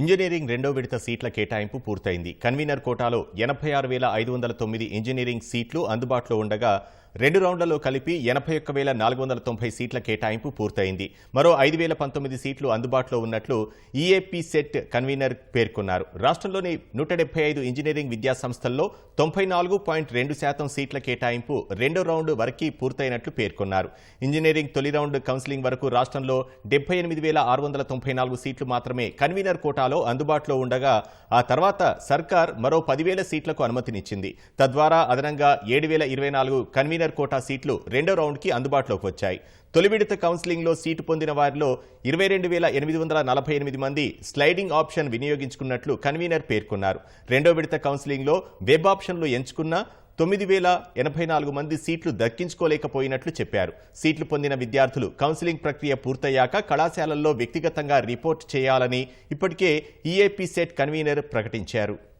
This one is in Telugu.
ఇంజనీరింగ్ రెండో విడత సీట్ల కేటాయింపు పూర్తయింది. కన్వీనర్ కోటాలో ఎనభై ఆరు వేల ఐదు వందల తొమ్మిది ఇంజనీరింగ్ సీట్లు అందుబాటులో ఉండగా రెండు రౌండ్లలో కలిపి ఎనభై ఒక్క వేల నాలుగు వందల తొంభై సీట్ల కేటాయింపు పూర్తయింది. మరో ఐదు వేల పంతొమ్మిది సీట్లు అందుబాటులో ఉన్నట్లు ఈఏపీ సెట్ కన్వీనర్ పేర్కొన్నారు. రాష్ట్రంలోని నూట డెబ్బై ఐదు ఇంజనీరింగ్ విద్యా సంస్థల్లో తొంభై నాలుగు పాయింట్ రెండు శాతం సీట్ల కేటాయింపు రెండో రౌండ్ వరకు పూర్తయినట్లు పేర్కొన్నారు. ఇంజనీరింగ్ తొలి రౌండ్ కౌన్సిలింగ్ వరకు రాష్ట్రంలో డెబ్బై ఎనిమిది వేల ఆరు వందల తొంభై నాలుగు సీట్లు మాత్రమే కన్వీనర్ కోటాలో అందుబాటులో ఉండగా ఆ తర్వాత సర్కార్ మరో పదివేల సీట్లకు అనుమతినిచ్చింది. తద్వారా అదనంగా ఏడు వేల ఇరవై నాలుగు కన్వీనర్ కోటా సీట్లు రెండో రౌండ్కి అందుబాటులోకి వచ్చాయి. తొలి విడత కౌన్సిలింగ్లో సీటు పొందిన వారిలో ఇరవై రెండు వేల ఎనిమిది వందల నలభై ఎనిమిది మంది స్లైడింగ్ ఆప్షన్ వినియోగించుకున్నట్లు కన్వీనర్ పేర్కొన్నారు. రెండో విడత కౌన్సిలింగ్లో వెబ్ ఆప్షన్లు ఎంచుకున్న తొమ్మిది వేల ఎనభై నాలుగు మంది సీట్లు దక్కించుకోలేకపోయినట్లు చెప్పారు. సీట్లు పొందిన విద్యార్థులు కౌన్సిలింగ్ ప్రక్రియ పూర్తయ్యాక కళాశాలల్లో వ్యక్తిగతంగా రిపోర్ట్ చేయాలని ఇప్పటికే ఈఏపీ సెట్ కన్వీనర్ ప్రకటించారు.